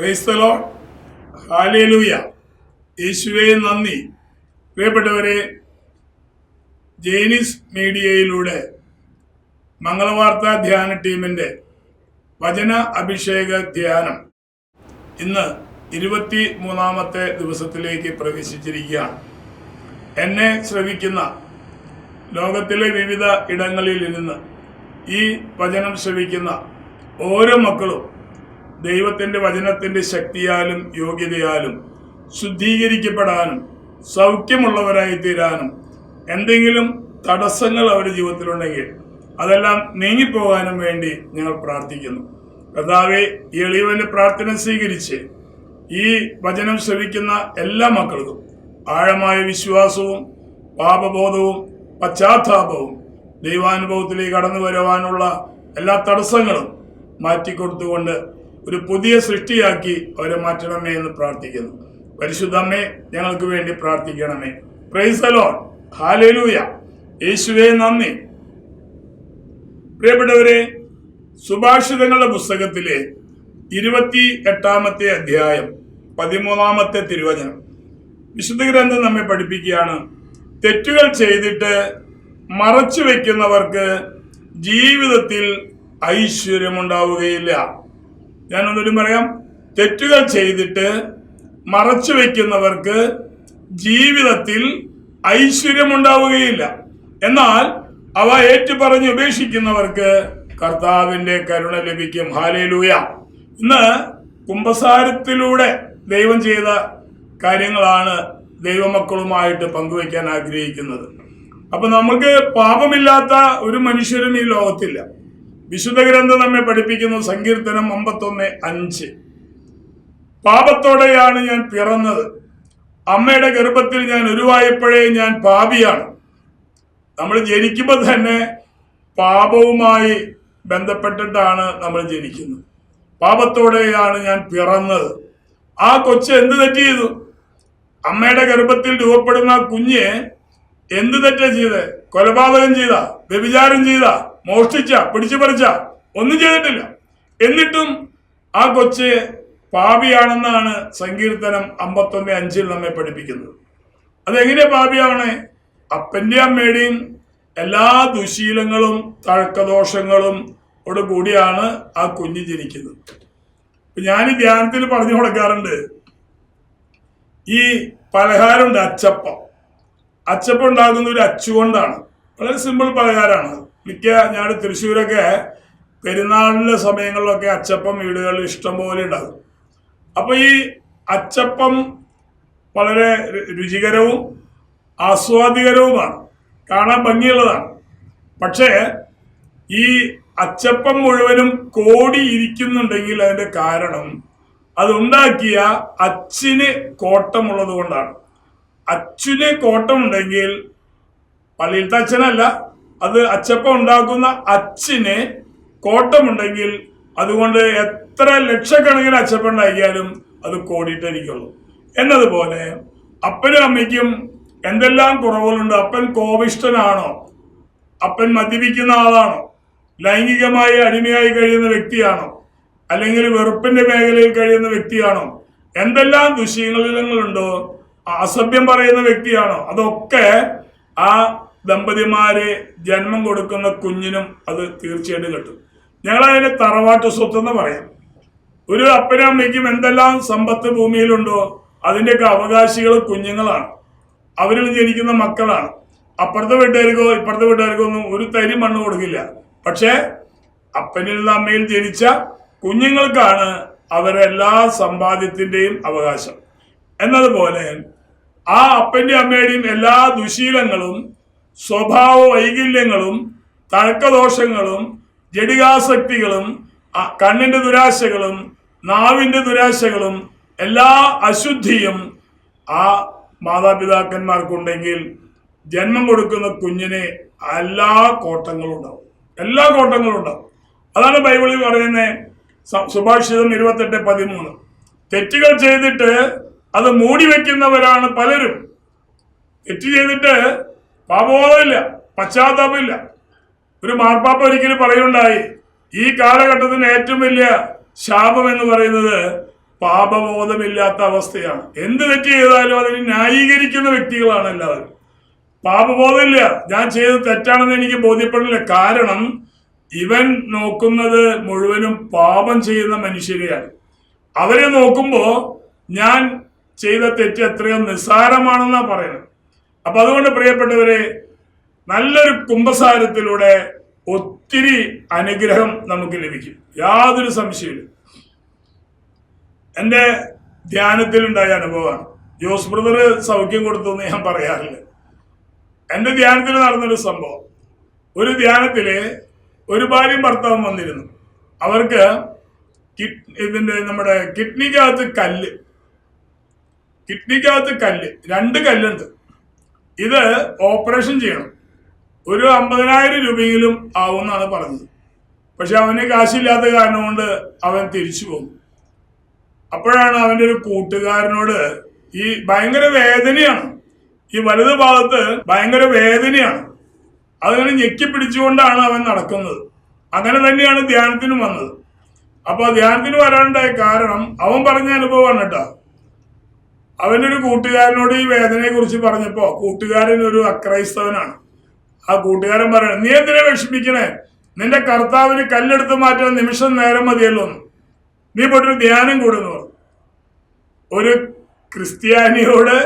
ക്രൈസ്തലോ hallelujah യേശുവേ നന്ദി. പ്രിയപ്പെട്ടവരെ ജെയിനിസ് മീഡിയയിലൂടെ മംഗളവാർത്ത ധ്യാന ടീമിന്റെ വചന അഭിഷേക ധ്യാനം ഇന്ന് ഇരുപത്തി മൂന്നാമത്തെ ദിവസത്തിലേക്ക് പ്രവേശിച്ചിരിക്കുകയാണ്. എന്നെ ശ്രവിക്കുന്ന ലോകത്തിലെ വിവിധ ഇടങ്ങളിൽ നിന്ന് ഈ വചനം ശ്രവിക്കുന്ന ഓരോ മക്കളും ദൈവത്തിന്റെ വചനത്തിന്റെ ശക്തിയാലും യോഗ്യതയാലും ശുദ്ധീകരിക്കപ്പെടാനും സൗഖ്യമുള്ളവരായി തീരാനും എന്തെങ്കിലും തടസ്സങ്ങൾ അവരുടെ ജീവിതത്തിലുണ്ടെങ്കിൽ അതെല്ലാം നീങ്ങിപ്പോകാനും വേണ്ടി ഞങ്ങൾ പ്രാർത്ഥിക്കുന്നു. കർത്താവെ ഈ എളിയവന്റെ പ്രാർത്ഥന സ്വീകരിച്ച് ഈ വചനം ശ്രവിക്കുന്ന എല്ലാ മക്കൾക്കും ആഴമായ വിശ്വാസവും പാപബോധവും പശ്ചാത്താപവും ദൈവാനുഭവത്തിലേക്ക് കടന്നു വരുവാനുള്ള എല്ലാ തടസ്സങ്ങളും മാറ്റിക്കൊടുത്തുകൊണ്ട് ഒരു പുതിയ സൃഷ്ടിയാക്കി അവരെ മാറ്റണമേ എന്ന് പ്രാർത്ഥിക്കുന്നു. പരിശുദ്ധമ്മേ ഞങ്ങൾക്ക് വേണ്ടി പ്രാർത്ഥിക്കണമേ. പ്രൈസലോൺ ഹാലലൂയ യേശുവേ നന്ദി. പ്രിയപ്പെട്ടവരെ സുഭാഷിതങ്ങളുടെ പുസ്തകത്തിലെ ഇരുപത്തി എട്ടാമത്തെ അധ്യായം പതിമൂന്നാമത്തെ തിരുവചനം. വിശുദ്ധ ഗ്രന്ഥം നമ്മെ പഠിപ്പിക്കുകയാണ്. തെറ്റുകൾ ചെയ്തിട്ട് മറച്ചു വയ്ക്കുന്നവർക്ക് ജീവിതത്തിൽ ഐശ്വര്യമുണ്ടാവുകയില്ല. ഞാൻ ഒന്നുകൂടി പറയാം തെറ്റുകൾ ചെയ്തിട്ട് മറച്ചു വെക്കുന്നവർക്ക് ജീവിതത്തിൽ ഐശ്വര്യമുണ്ടാവുകയില്ല. എന്നാൽ അവ ഏറ്റുപറഞ്ഞ് ഉപേക്ഷിക്കുന്നവർക്ക് കർത്താവിന്റെ കരുണ ലഭിക്കും. ഹാലേലൂയ ഇന്ന് കുംഭസാരത്തിലൂടെ ദൈവം ചെയ്ത കാര്യങ്ങളാണ് ദൈവമക്കളുമായിട്ട് പങ്കുവയ്ക്കാൻ ആഗ്രഹിക്കുന്നത്. അപ്പൊ നമുക്ക് പാപമില്ലാത്ത ഒരു മനുഷ്യരും ഈ ലോകത്തില്ല. വിശുദ്ധ ഗ്രന്ഥം നമ്മെ പഠിപ്പിക്കുന്നു സങ്കീർത്തനം അമ്പത്തൊന്ന് അഞ്ച്. പാപത്തോടെയാണ് ഞാൻ പിറന്നത്. അമ്മയുടെ ഗർഭത്തിൽ ഞാൻ ഉരുവായപ്പോഴേ ഞാൻ പാപിയാണ്. നമ്മൾ ജനിക്കുമ്പോൾ തന്നെ പാപവുമായി ബന്ധപ്പെട്ടിട്ടാണ് നമ്മൾ ജനിക്കുന്നത്. പാപത്തോടെയാണ് ഞാൻ പിറന്നത്. ആ കൊച്ച് എന്ത് തെറ്റ് ചെയ്തു? അമ്മയുടെ ഗർഭത്തിൽ രൂപപ്പെടുന്ന കുഞ്ഞ് എന്ത് തെറ്റാ ചെയ്ത്? കൊലപാതകം ചെയ്ത? വ്യഭിചാരം ചെയ്ത? മോഷ്ടിച്ച പിടിച്ചു പറിച്ച ഒന്നും ചെയ്തിട്ടില്ല. എന്നിട്ടും ആ കൊച്ച് പാപിയാണെന്നാണ് സങ്കീർത്തനം അമ്പത്തൊന്ന് അഞ്ചിൽ നമ്മെ പഠിപ്പിക്കുന്നത്. അതെങ്ങനെ പാപിയാണ്? അപ്പന്റെ അമ്മയുടെയും എല്ലാ ദുശീലങ്ങളും തഴക്കദോഷങ്ങളും ഓട് കൂടിയാണ് ആ കുഞ്ഞ് ജനിക്കുന്നത്. ഞാൻ ഈ ധ്യാനത്തിൽ പറഞ്ഞു കൊടുക്കാറുണ്ട്. ഈ പലഹാരമുണ്ട് അച്ചപ്പം. അച്ചപ്പം ഉണ്ടാകുന്ന ഒരു അച്ചുകൊണ്ടാണ്. വളരെ സിമ്പിൾ പലഹാരമാണ്. മിക്ക ഞാൻ തൃശ്ശൂരൊക്കെ പെരുന്നാളിന്റെ സമയങ്ങളിലൊക്കെ അച്ചപ്പം വീടുകളിൽ ഇഷ്ടം പോലെ ഉണ്ടാകും. അപ്പോൾ ഈ അച്ചപ്പം വളരെ രുചികരവും ആസ്വാദികരവുമാണ്. കാണാൻ ഭംഗിയുള്ളതാണ്. പക്ഷേ ഈ അച്ചപ്പം മുഴുവനും കോടി ഇരിക്കുന്നുണ്ടെങ്കിൽ അതിന്റെ കാരണം അതുണ്ടാക്കിയ അച്ചിന് കോട്ടമുള്ളത് കൊണ്ടാണ് അച്ഛന് കോട്ടമുണ്ടെങ്കിൽ പള്ളിയിലത്തെ അച്ഛനല്ല അത് അച്ചപ്പം ഉണ്ടാക്കുന്ന അച്ഛന് കോട്ടമുണ്ടെങ്കിൽ അതുകൊണ്ട് എത്ര ലക്ഷക്കണക്കിന് അച്ചപ്പം ഉണ്ടാക്കിയാലും അത് കോടിയിട്ടിരിക്കുള്ളൂ എന്നതുപോലെ അപ്പനും അമ്മയ്ക്കും എന്തെല്ലാം കുറവുകളുണ്ട്? അപ്പൻ കോപിഷ്ടനാണോ അപ്പൻ മദ്യപിക്കുന്ന ആളാണോ? ലൈംഗികമായി അടിമയായി കഴിയുന്ന വ്യക്തിയാണോ? അല്ലെങ്കിൽ വെറുപ്പിന്റെ മേഖലയിൽ കഴിയുന്ന വ്യക്തിയാണോ? എന്തെല്ലാം ദുശീലങ്ങളുണ്ടോ? അസഭ്യം പറയുന്ന വ്യക്തിയാണോ? അതൊക്കെ ആ ദമ്പതിമാരെ ജന്മം കൊടുക്കുന്ന കുഞ്ഞിനും അത് തീർച്ചയായിട്ടും കിട്ടും. ഞങ്ങൾ അതിനെ തറവാട്ട് സ്വത്ത് എന്ന് പറയാം. ഒരു അപ്പനും അമ്മയ്ക്കും എന്തെല്ലാം സമ്പത്ത് ഭൂമിയിലുണ്ടോ അതിന്റെയൊക്കെ അവകാശികൾ കുഞ്ഞുങ്ങളാണ്. അവരിൽ ജനിക്കുന്ന മക്കളാണ്. അപ്പുറത്തെ വീട്ടുകാർക്കോ ഇപ്പുറത്തെ വീട്ടുകാർക്കോ ഒന്നും ഒരു തരി മണ്ണ് കൊടുക്കില്ല. പക്ഷേ അപ്പനിൽ നിന്ന് അമ്മയിൽ ജനിച്ച കുഞ്ഞുങ്ങൾക്കാണ് അവരെല്ലാ സമ്പാദ്യത്തിന്റെയും അവകാശം. എന്നതുപോലെ ആ അപ്പന്റെ അമ്മയുടെയും എല്ലാ ദുശീലങ്ങളും സ്വഭാവ വൈകല്യങ്ങളും തർക്കദോഷങ്ങളും ജടികാസക്തികളും കണ്ണിന്റെ ദുരാശകളും നാവിന്റെ ദുരാശകളും എല്ലാ അശുദ്ധിയും ആ മാതാപിതാക്കന്മാർക്കുണ്ടെങ്കിൽ ജന്മം കൊടുക്കുന്ന കുഞ്ഞിന് എല്ലാ കോട്ടങ്ങളും ഉണ്ടാവും എല്ലാ കോട്ടങ്ങളും ഉണ്ടാവും അതാണ് ബൈബിളിൽ പറയുന്നത് സുഭാഷിതം ഇരുപത്തെട്ട് പതിമൂന്ന്. തെറ്റുകൾ ചെയ്തിട്ട് അത് മൂടി വെക്കുന്നവരാണ് പലരും. തെറ്റ് ചെയ്തിട്ട് പാപബോധമില്ല പശ്ചാത്താപമില്ല. ഒരു മാർപ്പാപ്പ ഒരിക്കലും പറയുണ്ടായി ഈ കാലഘട്ടത്തിന് ഏറ്റവും വലിയ ശാപം എന്ന് പറയുന്നത് പാപബോധമില്ലാത്ത അവസ്ഥയാണ്. എന്ത് തെറ്റ് ചെയ്താലും അതിന് ന്യായീകരിക്കുന്ന വ്യക്തികളാണ് എല്ലാവരും. പാപബോധമില്ല ഞാൻ ചെയ്തത് തെറ്റാണെന്ന് എനിക്ക് ബോധ്യപ്പെടില്ല. കാരണം ഇവൻ നോക്കുന്നത് മുഴുവനും പാപം ചെയ്യുന്ന മനുഷ്യരെയാണ്. അവരെ നോക്കുമ്പോൾ ഞാൻ ചെയ്ത തെറ്റ് എത്രയോ നിസ്സാരമാണെന്നാ പറയുന്നത്. അപ്പൊ അതുകൊണ്ട് പ്രിയപ്പെട്ടവരെ നല്ലൊരു കുംഭസാരത്തിലൂടെ ഒത്തിരി അനുഗ്രഹം നമുക്ക് ലഭിക്കും. യാതൊരു സംശയമില്ല എന്റെ ധ്യാനത്തിലുണ്ടായ അനുഭവമാണ്. ജോസ് ബ്രദർ സൗഖ്യം കൊടുത്തു എന്ന് ഞാൻ പറയാറില്ല. എന്റെ ധ്യാനത്തിൽ നടന്നൊരു സംഭവം. ഒരു ധ്യാനത്തിൽ ഒരു ഭാര്യയും ഭർത്താവും വന്നിരുന്നു. അവർക്ക് ഇതിന്റെ നമ്മുടെ കിഡ്നിക്കകത്ത് കല്ല് കിഡ്നിക്കകത്ത് കല്ല് രണ്ട് കല്ലുണ്ട്. ഇത് ഓപ്പറേഷൻ ചെയ്യണം. ഒരു അമ്പതിനായിരം രൂപയെങ്കിലും ആവുമെന്നാണ് പറഞ്ഞത്. പക്ഷെ അവന് കാശില്ലാത്ത കാരണം കൊണ്ട് അവൻ തിരിച്ചു പോകും അപ്പോഴാണ് അവന്റെ ഒരു കൂട്ടുകാരനോട് ഈ ഭയങ്കര വേദനയാണ്. ഈ വലത് ഭാഗത്ത് ഭയങ്കര വേദനയാണ്. അതിനെ ഞെക്കി പിടിച്ചുകൊണ്ടാണ് അവൻ നടക്കുന്നത്. അങ്ങനെ തന്നെയാണ് ധ്യാനത്തിന് വന്നത്. അപ്പോൾ ധ്യാനത്തിന് വരാനുണ്ടായ കാരണം അവൻ പറഞ്ഞ അനുഭവമാണ് കേട്ടോ. അവന്റെ ഒരു കൂട്ടുകാരനോട് ഈ വേദനയെ കുറിച്ച് പറഞ്ഞപ്പോ കൂട്ടുകാരൻ ഒരു അക്രൈസ്തവനാണ്. ആ കൂട്ടുകാരൻ പറയണം നീ എന്തിനെ വിഷമിക്കണേ? നിന്റെ കർത്താവിന് കല്ലെടുത്ത് മാറ്റാൻ നിമിഷം നേരം മതിയല്ലോ. നീ പോയിട്ടൊരു ധ്യാനം കൂടുന്നു. ഒരു ക്രിസ്ത്യാനിയോട്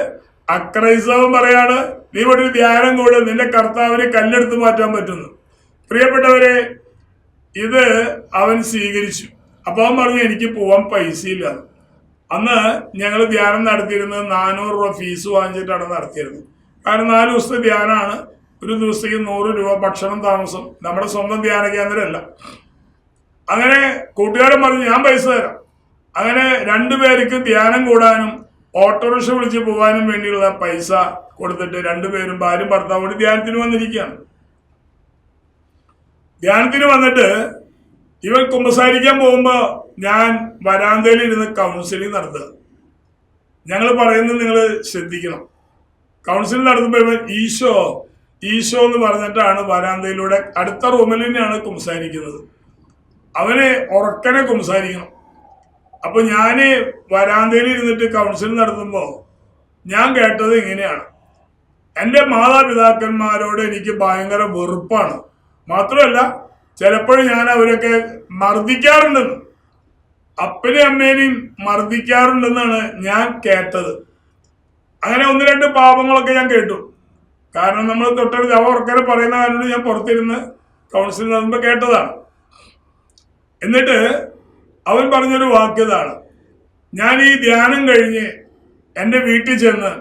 അക്രൈസ്തവം പറയാണ് നീ പോയിട്ടൊരു ധ്യാനം കൂടെ നിന്റെ കർത്താവിന് കല്ലെടുത്ത് മാറ്റാൻ പറ്റുന്നു. പ്രിയപ്പെട്ടവരെ ഇത് അവൻ സ്വീകരിച്ചു. അപ്പൊ അവൻ പറഞ്ഞു എനിക്ക് പോവാൻ പൈസയില്ല അന്ന് ഞങ്ങൾ ധ്യാനം നടത്തിയിരുന്നത് നാനൂറ് രൂപ ഫീസ് വാങ്ങിച്ചിട്ടാണ് നടത്തിയിരുന്നത്. കാരണം നാല് ദിവസത്തെ ധ്യാനമാണ് ഒരു ദിവസത്തേക്ക് നൂറ് രൂപ ഭക്ഷണം താമസം. നമ്മുടെ സ്വന്തം ധ്യാന കേന്ദ്രമല്ല. അങ്ങനെ കൂട്ടുകാരൻ പറഞ്ഞു ഞാൻ പൈസ തരാം. അങ്ങനെ രണ്ടു പേർക്ക് ധ്യാനം കൂടാനും ഓട്ടോറിക്ഷ വിളിച്ച് പോകാനും വേണ്ടിയുള്ള പൈസ കൊടുത്തിട്ട് രണ്ടുപേരും ഭാര്യയും ഭർത്താവും കൂടി ധ്യാനത്തിന് വന്നിരിക്കുകയാണ്. ധ്യാനത്തിന് വന്നിട്ട് ഇവൻ കുമ്പസാരിക്കാൻ പോകുമ്പോ ഞാൻ വരാന്തയിൽ ഇരുന്ന് കൗൺസിലിംഗ് നടത്തുക. ഞങ്ങൾ പറയുന്നത് നിങ്ങൾ ശ്രദ്ധിക്കണം. കൗൺസിലിംഗ് നടത്തുമ്പോൾ ഈശോ ഈശോ എന്ന് പറഞ്ഞിട്ടാണ് വരാന്തയിലൂടെ അടുത്ത റൂമിൽ തന്നെയാണ് കുംസാരിക്കുന്നത്. അവനെ ഉറക്കനെ കുംസാരിക്കണം. അപ്പൊ ഞാൻ വരാന്തയിൽ ഇരുന്നിട്ട് കൗൺസിലിംഗ് നടത്തുമ്പോൾ ഞാൻ കേട്ടത് ഇങ്ങനെയാണ്. എന്റെ മാതാപിതാക്കന്മാരോട് എനിക്ക് ഭയങ്കര വെറുപ്പാണ്. മാത്രമല്ല ചിലപ്പോഴും ഞാൻ അവരൊക്കെ മർദ്ദിക്കാറുണ്ടെന്ന് അപ്പനെയും അമ്മേനെയും മർദ്ദിക്കാറുണ്ടെന്നാണ് ഞാൻ കേട്ടത്. അങ്ങനെ ഒന്ന് രണ്ട് പാപങ്ങളൊക്കെ ഞാൻ കേട്ടു. കാരണം നമ്മൾ തൊട്ടടുത്ത് അവ ഉറക്കനെ പറയുന്ന കാരണം ഞാൻ പുറത്തിരുന്ന് കൗൺസിലിൽ നടന്നപ്പോൾ കേട്ടതാണ്. എന്നിട്ട് അവൻ പറഞ്ഞൊരു വാക്യതാണ്. ഞാൻ ഈ ധ്യാനം കഴിഞ്ഞ് എന്റെ വീട്ടിൽ ചെന്ന്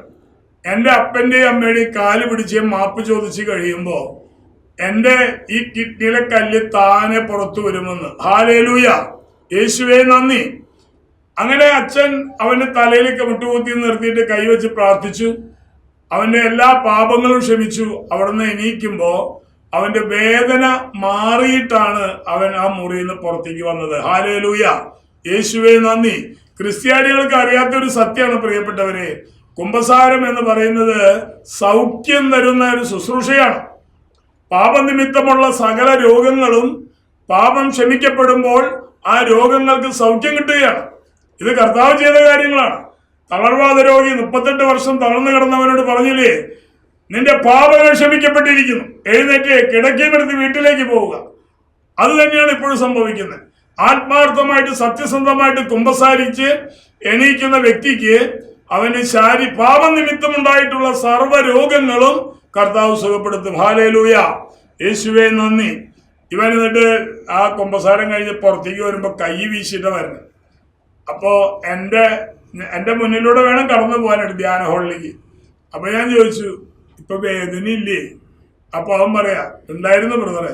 എന്റെ അപ്പന്റെയും അമ്മയുടെയും കാൽ പിടിച്ച് മാപ്പ് ചോദിച്ച് കഴിയുമ്പോൾ എന്റെ ഈ കിഡ്നിയിലെ കല്ല് താനെ പുറത്തു വരുമെന്ന്. ഹാലേലൂയ. യേശുവേ നന്ദി. അങ്ങനെ അച്ഛൻ അവന്റെ തലയിലേക്ക് മുട്ടുകൂത്തി നിർത്തിയിട്ട് കൈവച്ച് പ്രാർത്ഥിച്ചു. അവന്റെ എല്ലാ പാപങ്ങളും ക്ഷമിച്ചു. അവിടുന്ന് എണീക്കുമ്പോ അവന്റെ വേദന മാറിയിട്ടാണ് അവൻ ആ മുറിയിൽ നിന്ന് പുറത്തേക്ക് വന്നത്. ഹാലേ ലൂയ യേശുവേ നന്ദി. ക്രിസ്ത്യാനികൾക്ക് അറിയാത്ത ഒരു സത്യമാണ് പ്രിയപ്പെട്ടവരെ. കുംഭസാരം എന്ന് പറയുന്നത് സൗഖ്യം തരുന്ന ഒരു ശുശ്രൂഷയാണ്. പാപനിമിത്തമുള്ള സകല രോഗങ്ങളും പാപം ക്ഷമിക്കപ്പെടുമ്പോൾ ആ രോഗങ്ങൾക്ക് സൗഖ്യം കിട്ടുകയാണ്. ഇത് കർത്താവ് ചെയ്ത കാര്യങ്ങളാണ്. തളർവാദ രോഗി മുപ്പത്തെട്ട് വർഷം തളർന്നു കിടന്നവനോട് പറഞ്ഞില്ലേ നിന്റെ പാപങ്ങൾ ക്ഷമിക്കപ്പെട്ടിരിക്കുന്നു. എഴുന്നേറ്റ് കിടക്കിയെടുത്ത് വീട്ടിലേക്ക് പോവുക. അത് തന്നെയാണ് ഇപ്പോഴും സംഭവിക്കുന്നത്. ആത്മാർത്ഥമായിട്ട് സത്യസന്ധമായിട്ട് കുമ്പസാരിച്ച് എണീക്കുന്ന വ്യക്തിക്ക് അവന് ശാരി പാപനിമിത്തം ഉണ്ടായിട്ടുള്ള സർവ രോഗങ്ങളും കർത്താവ് സുഖപ്പെടുത്തും. ഹാലേലൂയ. യേശുവേ നന്ദി. ഇവൻ എന്നിട്ട് ആ കുമ്പസാരം കഴിഞ്ഞ് പുറത്തേക്ക് വരുമ്പോൾ കൈ വീശിയിട്ട് വരുന്നത് അപ്പോൾ എന്റെ എന്റെ മുന്നിലൂടെ വേണം കടന്നു പോകാനായിട്ട് ധ്യാന ഹോളിലേക്ക്. അപ്പോൾ ഞാൻ ചോദിച്ചു ഇപ്പൊ വേദനയില്ലേ? അപ്പോൾ അവൻ പറയാ ഉണ്ടായിരുന്നു ബ്രദറെ.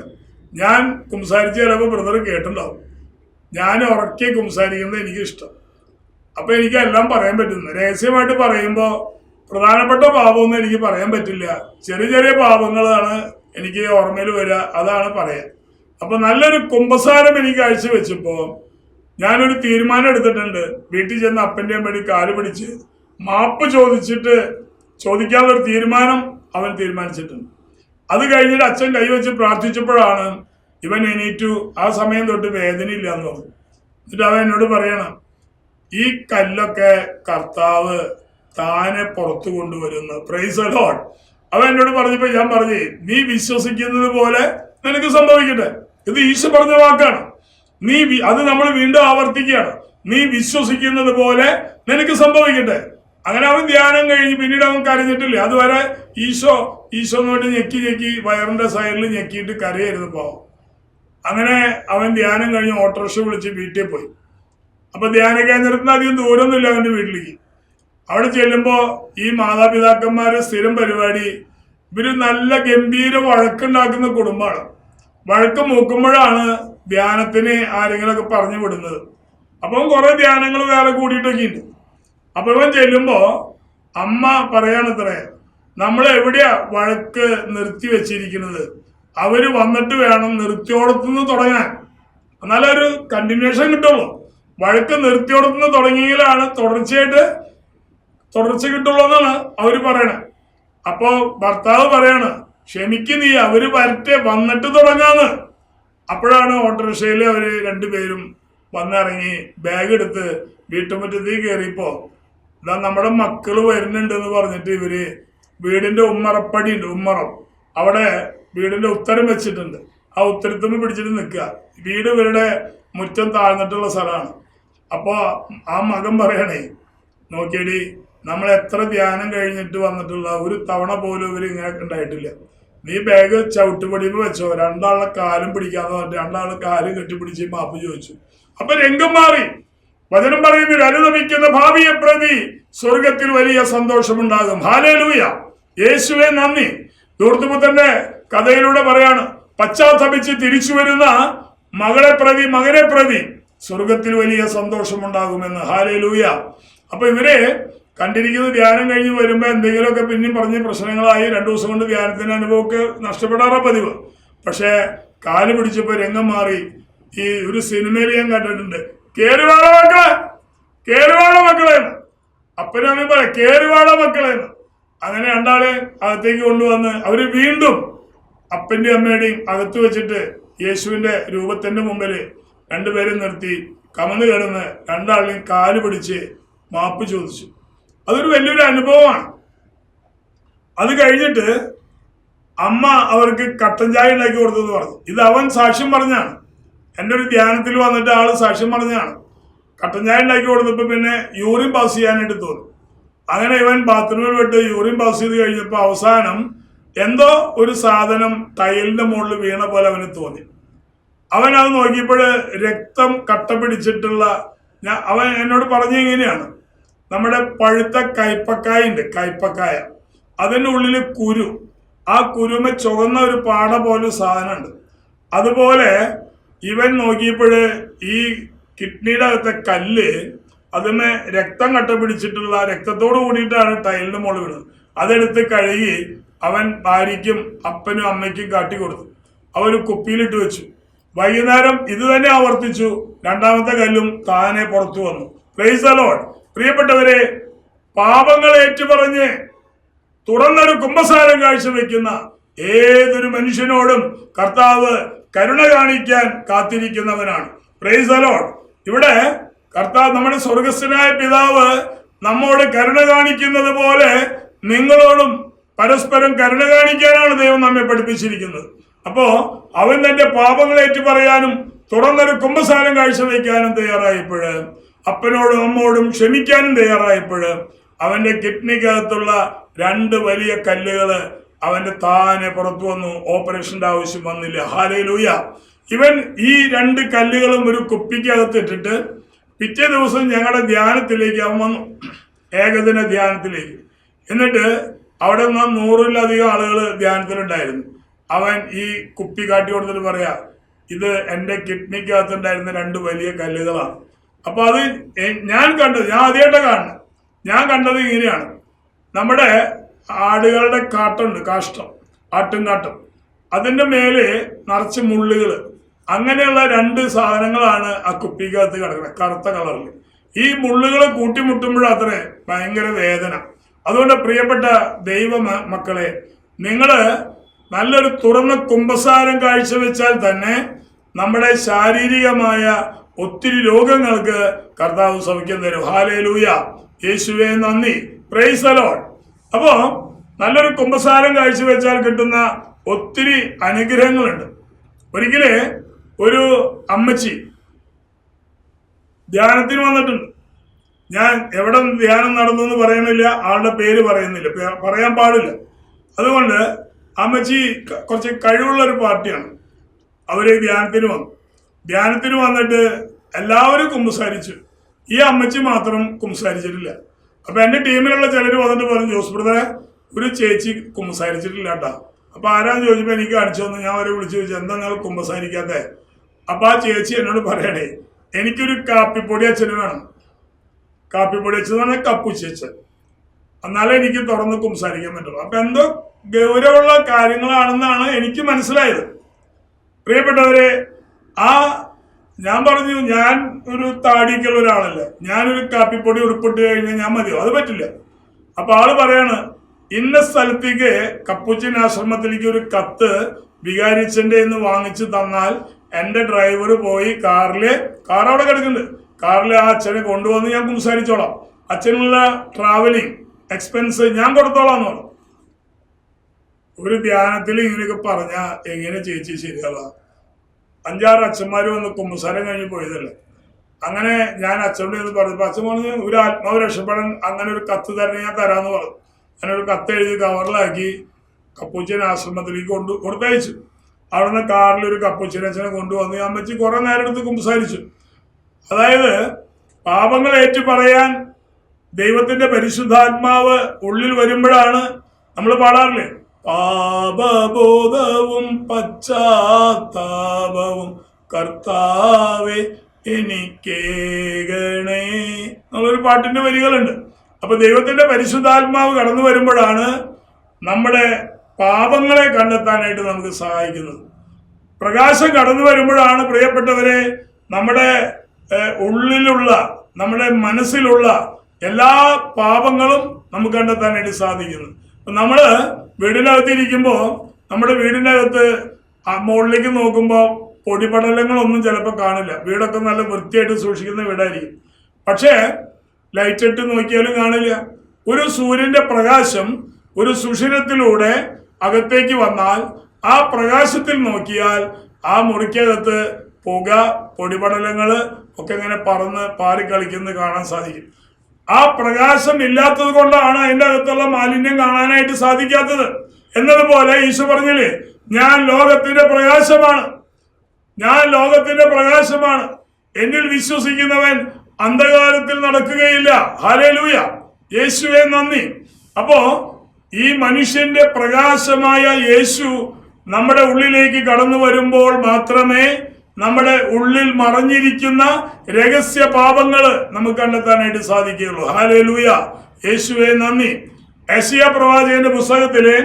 ഞാൻ കുംസാരിച്ച് ചിലപ്പോൾ ബ്രദർ കേട്ടിട്ടുണ്ടാവും. ഞാൻ ഉറക്കെ കുംസാരിക്കുന്നത് എനിക്കിഷ്ടം. അപ്പോൾ എനിക്കെല്ലാം പറയാൻ പറ്റുന്നു. രഹസ്യമായിട്ട് പറയുമ്പോൾ പ്രധാനപ്പെട്ട പാപമൊന്നും എനിക്ക് പറയാൻ പറ്റില്ല. ചെറിയ ചെറിയ പാപങ്ങളാണ് എനിക്ക് ഓർമ്മയിൽ വരിക അതാണ് പറയാ. അപ്പൊ നല്ലൊരു കുമ്പസാരം എനിക്ക് അയച്ചു വെച്ചപ്പോ ഞാനൊരു തീരുമാനം എടുത്തിട്ടുണ്ട്. വീട്ടിൽ ചെന്ന് അപ്പന്റെ വേണ്ടി കാൽ പിടിച്ച് മാപ്പ് ചോദിച്ചിട്ട് ചോദിക്കാനുള്ളൊരു തീരുമാനം അവൻ തീരുമാനിച്ചിട്ടുണ്ട്. അത് കഴിഞ്ഞിട്ട് അച്ഛൻ കൈവച്ച് പ്രാർത്ഥിച്ചപ്പോഴാണ് ഇവൻ എണീറ്റു. ആ സമയം തൊട്ട് വേദനയില്ല എന്ന് പറഞ്ഞു. എന്നിട്ട് അവൻ എന്നോട് പറയണം ഈ കല്ലൊക്കെ കർത്താവ് താനെ പുറത്തു കൊണ്ടുവരുന്നു. പ്രൈസ് അലോട്ട് അവൻ എന്നോട് പറഞ്ഞപ്പോ ഞാൻ പറഞ്ഞേ നീ വിശ്വസിക്കുന്നത് പോലെ നിനക്ക് സംഭവിക്കട്ടെ. ഇത് ഈശോ പറഞ്ഞ വാക്കാണ്. നീ അത് നമ്മൾ വീണ്ടും ആവർത്തിക്കുകയാണ്. നീ വിശ്വസിക്കുന്നത് പോലെ നിനക്ക് സംഭവിക്കട്ടെ. അങ്ങനെ അവൻ ധ്യാനം കഴിഞ്ഞ് പിന്നീട് അവൻ കരഞ്ഞിട്ടില്ല. അതുവരെ ഈശോ ഈശോ നോട്ട് ഞെക്കി ഞെക്കി വയറിന്റെ സൈഡിൽ ഞെക്കിയിട്ട് കരയായിരുന്നു പാവം അങ്ങനെ അവൻ ധ്യാനം കഴിഞ്ഞ് ഓട്ടോറിക്ഷ വിളിച്ച് വീട്ടിൽ പോയി. അപ്പൊ ധ്യാന കേന്ദ്രത്തിന് അധികം ദൂരമൊന്നുമില്ല അവന്റെ വീട്ടിലേക്ക്. അവിടെ ചെല്ലുമ്പോൾ ഈ മാതാപിതാക്കന്മാരെ സ്ഥിരം പരിപാടി ഇവർ നല്ല ഗംഭീര വഴക്കുണ്ടാക്കുന്ന കുടുംബമാണ്. വഴക്ക് മൂക്കുമ്പോഴാണ് ധ്യാനത്തിന് ആരെങ്കിലുമൊക്കെ പറഞ്ഞു വിടുന്നത്. അപ്പം കുറേ ധ്യാനങ്ങൾ വേറെ കൂടിയിട്ടൊക്കെ ഉണ്ട്. അപ്പൊ ഇവൻ ചെല്ലുമ്പോ അമ്മ പറയാണത്രേ നമ്മൾ എവിടെയാ വഴക്ക് നിർത്തി വെച്ചിരിക്കുന്നത്? അവർ വന്നിട്ട് വേണം നിർത്തിയോടത്തുനിന്ന് തുടങ്ങാൻ. എന്നാലേ ഒരു കണ്ടിന്യൂഷൻ കിട്ടുള്ളൂ. വഴക്ക് നിർത്തിയോടത്തുനിന്ന് തുടങ്ങിയെങ്കിലാണ് തുടർച്ചയായിട്ട് തുടർച്ച കിട്ടുള്ളൂ എന്നാണ് അവർ പറയണത് അപ്പോൾ ഭർത്താവ് പറയാണ് ക്ഷമിക്ക് നീ അവർ വരട്ടെ വന്നിട്ട് തുടങ്ങാന്ന്. അപ്പോഴാണ് ഓട്ടോറിക്ഷയിൽ അവർ രണ്ടുപേരും വന്നിറങ്ങി ബാഗ് എടുത്ത് വീട്ടുമുറ്റത്തേക്ക് കയറിയപ്പോ ഇതാ നമ്മുടെ മക്കൾ വരുന്നുണ്ട് എന്ന് പറഞ്ഞിട്ട് ഇവർ വീടിന്റെ ഉമ്മറപ്പടി ഉണ്ട് ഉമ്മറം. അവിടെ വീടിന്റെ ഉത്തരം വെച്ചിട്ടുണ്ട്. ആ ഉത്തരത്തുമ്പ് പിടിച്ചിട്ട് നിൽക്കുക. വീട് ഇവരുടെ മുറ്റം താഴ്ന്നിട്ടുള്ള സ്ഥലമാണ്. അപ്പോ ആ മകൻ പറയണേ നോക്കിയടി നമ്മൾ എത്ര ധ്യാനം കഴിഞ്ഞിട്ട് വന്നിട്ടുള്ള ഒരു തവണ പോലും ഇവർ ഇങ്ങനെ ഉണ്ടായിട്ടില്ല. നീ ബാഗ് ചവിട്ടുപടിയിൽ വെച്ചോ. രണ്ടാളെ കാലും പിടിക്കാന്ന് പറഞ്ഞു രണ്ടാളെ കാലും കെട്ടിപ്പിടിച്ച് മാപ്പ് ചോദിച്ചു. അപ്പൊ രംഗം മാറി. വചനം പറയുന്നു അനുദമിക്കുന്ന ഭാവിയെ പ്രതി സ്വർഗത്തിൽ വലിയ സന്തോഷമുണ്ടാകും. ഹാലേലൂയ യേശുവെ നന്ദി. ദൂർത്തുപുത്തന്റെ കഥയിലൂടെ പറയാണ് പശ്ചാത്തപിച്ച് തിരിച്ചു വരുന്ന മകളെ പ്രതി മകനെ പ്രതി സ്വർഗത്തിൽ വലിയ സന്തോഷമുണ്ടാകുമെന്ന്. ഹാലേലൂയ അപ്പൊ ഇവരെ കണ്ടിരിക്കുന്ന ധ്യാനം കഴിഞ്ഞ് വരുമ്പോ എന്തെങ്കിലുമൊക്കെ പിന്നെയും പറഞ്ഞ് പ്രശ്നങ്ങളായി രണ്ടു ദിവസം കൊണ്ട് ധ്യാനത്തിന്റെ അനുഭവമൊക്കെ നഷ്ടപ്പെടാറാ പതിവ്. പക്ഷേ കാൽ പിടിച്ചപ്പോൾ രംഗം മാറി. ഈ ഒരു സിനിമയിൽ ഞാൻ കണ്ടിട്ടുണ്ട്. കേരുവാള മക്കളെ! കേരുവാള മക്കളെ അപ്പനും പറയാം കേരുവാള മക്കളെന്ന് അങ്ങനെ രണ്ടാളെ അകത്തേക്ക് കൊണ്ടുവന്ന് അവർ വീണ്ടും അപ്പന്റെയും അമ്മയുടെയും അകത്ത് വെച്ചിട്ട് യേശുവിന്റെ രൂപത്തിന്റെ മുമ്പിൽ രണ്ടുപേരും നിർത്തി കമന്ന് കിടന്ന് രണ്ടാളിനെയും കാൽ പിടിച്ച് മാപ്പ് ചോദിച്ചു. അതൊരു വലിയൊരു അനുഭവമാണ്. അത് കഴിഞ്ഞിട്ട് അമ്മ അവർക്ക് കട്ടൻ ചായ ഉണ്ടാക്കി കൊടുത്തെന്ന് പറഞ്ഞു. ഇത് അവൻ സാക്ഷ്യം പറഞ്ഞാണ് എന്റെ ഒരു ധ്യാനത്തിൽ വന്നിട്ട് ആൾ സാക്ഷ്യം പറഞ്ഞാണ് കട്ടൻ ചായ ഉണ്ടാക്കി കൊടുത്തപ്പോൾ പിന്നെ യൂറിൻ പാസ് ചെയ്യാനായിട്ട് തോന്നി. അങ്ങനെ ഇവൻ ബാത്റൂമിൽ വിട്ട് യൂറിൻ പാസ് ചെയ്ത് കഴിഞ്ഞപ്പോൾ അവസാനം എന്തോ ഒരു സാധനം ടൈലിന്റെ മുകളിൽ വീണ പോലെ അവന് തോന്നി. അവൻ അത് നോക്കിയപ്പോൾ രക്തം കട്ട പിടിച്ചിട്ടുള്ള ഞാൻ അവൻ എന്നോട് പറഞ്ഞ ഇങ്ങനെയാണ്. നമ്മുടെ പഴുത്ത കൈപ്പക്കായ ഉണ്ട് കൈപ്പക്കായ അതിന്റെ ഉള്ളിൽ കുരു. ആ കുരുമ ചുവന്ന ഒരു പാട പോലെ സാധനമുണ്ട്. അതുപോലെ ഇവൻ നോക്കിയപ്പോൾ ഈ കിഡ്നിയുടെ അകത്തെ കല്ല് അതിന് രക്തം കട്ട പിടിച്ചിട്ടുള്ള രക്തത്തോട് കൂടിയിട്ടാണ് ടൈലിന്റെ മുകളിൽ വീണത്. അതെടുത്ത് കഴുകി അവൻ ഭാര്യയ്ക്കും അപ്പനും അമ്മയ്ക്കും കാട്ടി കൊടുത്തു. അവർ കുപ്പിയിലിട്ട് വെച്ചു. വൈകുന്നേരം ഇത് തന്നെ ആവർത്തിച്ചു. രണ്ടാമത്തെ കല്ലും താനെ പുറത്തു വന്നു. പ്രൈസ് അലോൺ പ്രിയപ്പെട്ടവരെ പാപങ്ങൾ ഏറ്റുപറഞ്ഞ് തുടർന്നൊരു കുംഭസാരം കാഴ്ചവെക്കുന്ന ഏതൊരു മനുഷ്യനോടും കർത്താവ് കരുണ കാണിക്കാൻ കാത്തിരിക്കുന്നവനാണ്. പ്രൈസ് അലോൺ ഇവിടെ കർത്താവ് നമ്മുടെ സ്വർഗസ്ഥനായ പിതാവ് നമ്മോട് കരുണ കാണിക്കുന്നത് പോലെ നിങ്ങളോടും പരസ്പരം കരുണ കാണിക്കാനാണ് ദൈവം നമ്മെ പഠിപ്പിച്ചിരിക്കുന്നത്. അപ്പോ അവൻ തന്റെ പാപങ്ങൾ ഏറ്റു പറയാനും തുടർന്നൊരു കുംഭസാരം കാഴ്ചവെക്കാനും തയ്യാറായപ്പോഴ് അപ്പനോടും അമ്മോടും ക്ഷമിക്കാനും തയ്യാറായപ്പോഴ് അവന്റെ കിഡ്നിക്കകത്തുള്ള രണ്ട് വലിയ കല്ലുകൾ അവന്റെ താനെ പുറത്തു വന്നു. ഓപ്പറേഷന്റെ ആവശ്യം വന്നില്ല. ഹാലയിലൂയ ഇവൻ ഈ രണ്ട് കല്ലുകളും ഒരു കുപ്പിക്കകത്ത് ഇട്ടിട്ട് പിറ്റേ ദിവസം ഞങ്ങളുടെ ധ്യാനത്തിലേക്ക് അവൻ വന്നു. ഏകദിന ധ്യാനത്തിലേക്ക്. എന്നിട്ട് അവിടെ നിന്ന് നൂറിലധികം ആളുകൾ ധ്യാനത്തിലുണ്ടായിരുന്നു. അവൻ ഈ കുപ്പി കാട്ടി കൊടുത്തിട്ട് പറയാ ഇത് എന്റെ കിഡ്നിക്കകത്തുണ്ടായിരുന്ന രണ്ട് വലിയ കല്ലുകളാണ്. അപ്പൊ അത് ഞാൻ കണ്ടത് ഞാൻ ആദ്യമായിട്ടാണ് കാണുന്നത്. ഞാൻ കണ്ടത് ഇങ്ങനെയാണ്. നമ്മുടെ ആടുകളുടെ കാട്ടുണ്ട് കാഷ്ടം ആട്ടും കാട്ടം അതിന്റെ മേലെ നിറച്ച് മുള്ളുകൾ അങ്ങനെയുള്ള രണ്ട് സാധനങ്ങളാണ് ആ കുപ്പിക്കകത്ത് കിടക്കുന്നത് കറുത്ത കളറിൽ ഈ മുള്ളുകൾ കൂട്ടിമുട്ടുമ്പോഴത്രേ ഭയങ്കര വേദന. അതുകൊണ്ട് പ്രിയപ്പെട്ട ദൈവ മക്കളെ നിങ്ങൾ നല്ലൊരു തുറന്ന കുമ്പസാരം കാഴ്ചവെച്ചാൽ തന്നെ നമ്മുടെ ശാരീരികമായ ഒത്തിരി രോഗങ്ങൾക്ക് കർത്താവ് ശ്രമിക്കുന്ന തരും ഹാലേ ലൂയ യേശുവെ നന്ദി. പ്രൈസ് അലോൺ അപ്പോൾ നല്ലൊരു കുംഭസാരം കാഴ്ചവെച്ചാൽ കിട്ടുന്ന ഒത്തിരി അനുഗ്രഹങ്ങളുണ്ട്. ഒരിക്കലേ ഒരു അമ്മച്ചി ധ്യാനത്തിന് വന്നിട്ടുണ്ട്. ഞാൻ എവിടെ ധ്യാനം നടന്നു എന്ന് പറയണില്ല ആളുടെ പേര് പറയുന്നില്ല പറയാൻ പാടില്ല. അതുകൊണ്ട് അമ്മച്ചി കുറച്ച് കഴിവുള്ള ഒരു പാർട്ടിയാണ്. അവർ ധ്യാനത്തിന് വന്നു. ധ്യാനത്തിന് വന്നിട്ട് എല്ലാവരും കുമ്പസാരിച്ചു. ഈ അമ്മച്ചി മാത്രം കുമ്പസാരിച്ചിട്ടില്ല. അപ്പൊ എന്റെ ടീമിലുള്ള ചിലർ വന്നിട്ട് പറഞ്ഞു ജോസ് ഒരു ചേച്ചി കുമ്പസാരിച്ചിട്ടില്ല കേട്ടോ അപ്പൊ ആരാന്ന് ചോദിച്ചപ്പോ എനിക്ക് കാണിച്ചു തന്നു. ഞാൻ അവരെ വിളിച്ചു ചോദിച്ചു എന്താ നിങ്ങൾ കുമ്പസാരിക്കാത്ത? അപ്പൊ ആ ചേച്ചി എന്നോട് പറയണേ എനിക്കൊരു കാപ്പിപ്പൊടി അച്ഛന് വേണം. കാപ്പിപ്പൊടി അച്ഛൻ എന്ന് പറഞ്ഞാൽ കപ്പുച്ചി അച്ഛൻ. എന്നാലേ എനിക്ക് തുറന്ന് കുമ്പസാരിക്കാൻ പറ്റുള്ളൂ. അപ്പൊ എന്തോ ഗൗരവമുള്ള കാര്യങ്ങളാണെന്നാണ് എനിക്ക് മനസ്സിലായത്. പ്രിയപ്പെട്ടവരെ ആ ഞാൻ പറഞ്ഞു ഞാൻ ഒരു താടിക്കുള്ള ഒരാളല്ല ഞാനൊരു കാപ്പിപ്പൊടി ഉടുപ്പിട്ട് കഴിഞ്ഞാൽ ഞാൻ മതിയോ? അത് പറ്റില്ല. അപ്പൊ ആൾ പറയാണ് ഇന്ന സ്ഥലത്തേക്ക് കപ്പൂച്ചൻ ആശ്രമത്തിലേക്ക് ഒരു കത്ത് വികാരിച്ചന്റെ എന്ന് വാങ്ങിച്ചു തന്നാൽ എന്റെ ഡ്രൈവർ പോയി കാറിൽ കാർ അവിടെ കിടക്കുന്നുണ്ട്. കാറിൽ ആ അച്ഛനെ കൊണ്ടുവന്ന് ഞാൻ സംസാരിച്ചോളാം. അച്ഛനുള്ള ട്രാവലിംഗ് എക്സ്പെൻസ് ഞാൻ കൊടുത്തോളാം എന്നോളാം ഒരു ധ്യാനത്തിൽ ഇങ്ങനെയൊക്കെ പറഞ്ഞാൽ എങ്ങനെ ചേച്ചി ശരിയാവാ? അഞ്ചാറ് അച്ഛന്മാർ വന്ന് കുമ്പസാരം കഴിഞ്ഞ് പോയതല്ലേ? അങ്ങനെ ഞാൻ അച്ഛനോട് ഇത് പറഞ്ഞു അച്ഛൻ പറഞ്ഞു ഒരു ആത്മാവ് രക്ഷപ്പെടാൻ അങ്ങനെ ഒരു കത്ത് തന്നെ ഞാൻ തരാമെന്ന് പറഞ്ഞു. അങ്ങനെ ഒരു കത്ത് എഴുതി കവറിലാക്കി കപ്പൂച്ചൻ ആശ്രമത്തിലേക്ക് കൊണ്ട് കൊടുത്തയച്ചു. അവിടുന്ന് കാറിൽ ഒരു കപ്പൂച്ചൻ അച്ഛനെ കൊണ്ടുവന്ന്. ഞാൻ അമ്മച്ചി കുറെ നേരം എടുത്ത് കുമ്പസാരിച്ചു. അതായത് പാപങ്ങൾ ഏറ്റു പറയാൻ ദൈവത്തിന്റെ പരിശുദ്ധാത്മാവ് ഉള്ളിൽ വരുമ്പോഴാണ് നമ്മൾ പാടാറില്ലേ? പാപബോധവും പശ്ചാത്താപവും കർത്താവെ എനിക്കേകണേ എന്നുള്ളൊരു പാട്ടിന്റെ വരികളുണ്ട്. അപ്പൊ ദൈവത്തിന്റെ പരിശുദ്ധാത്മാവ് കടന്നു വരുമ്പോഴാണ് നമ്മുടെ പാപങ്ങളെ കണ്ടെത്താനായിട്ട് നമുക്ക് സഹായിക്കുന്നത്. പ്രകാശം കടന്നു വരുമ്പോഴാണ് പ്രിയപ്പെട്ടവരെ നമ്മുടെ ഉള്ളിലുള്ള നമ്മുടെ മനസ്സിലുള്ള എല്ലാ പാപങ്ങളും നമുക്ക് കണ്ടെത്താനായിട്ട് സാധിക്കുന്നു അപ്പൊ നമ്മൾ വീടിനകത്ത് ഇരിക്കുമ്പോൾ നമ്മുടെ വീടിനകത്ത് ആ മുകളിലേക്ക് നോക്കുമ്പോൾ പൊടിപടലങ്ങളൊന്നും ചിലപ്പോൾ കാണില്ല. വീടൊക്കെ നല്ല വൃത്തിയായിട്ട് സൂക്ഷിക്കുന്ന വീടായിരിക്കും. പക്ഷേ ലൈറ്റ് ഇട്ട് നോക്കിയാലും കാണില്ല. ഒരു സൂര്യന്റെ പ്രകാശം ഒരു സുഷിരത്തിലൂടെ അകത്തേക്ക് വന്നാൽ ആ പ്രകാശത്തിൽ നോക്കിയാൽ ആ മുറിക്കകത്ത് പുക പൊടിപടലങ്ങൾ ഒക്കെ ഇങ്ങനെ പറന്ന് പാറിക്കളിക്കുന്നത് കാണാൻ സാധിക്കും. ആ പ്രകാശം ഇല്ലാത്തത് കൊണ്ടാണ് അതിന്റെ അകത്തുള്ള മാലിന്യം കാണാനായിട്ട് സാധിക്കാത്തത്. എന്നതുപോലെ ഈശോ പറഞ്ഞില്ലേ ഞാൻ ലോകത്തിന്റെ പ്രകാശമാണ്. ഞാൻ ലോകത്തിന്റെ പ്രകാശമാണ്. എന്നിൽ വിശ്വസിക്കുന്നവൻ അന്ധകാരത്തിൽ നടക്കുകയില്ല. ഹാലേലൂയ യേശുവെ നന്ദി. അപ്പോ ഈ മനുഷ്യന്റെ പ്രകാശമായ യേശു നമ്മുടെ ഉള്ളിലേക്ക് കടന്നു വരുമ്പോൾ മാത്രമേ നമ്മുടെ ഉള്ളിൽ മറഞ്ഞിരിക്കുന്ന രഹസ്യ പാപങ്ങൾ നമുക്ക് കണ്ടെത്താനായിട്ട് സാധിക്കുകയുള്ളൂ. ഹാലേ ലൂയ യേശുവെ നന്ദി. ഏഷ്യ പ്രവാചകന്റെ പുസ്തകത്തിലെ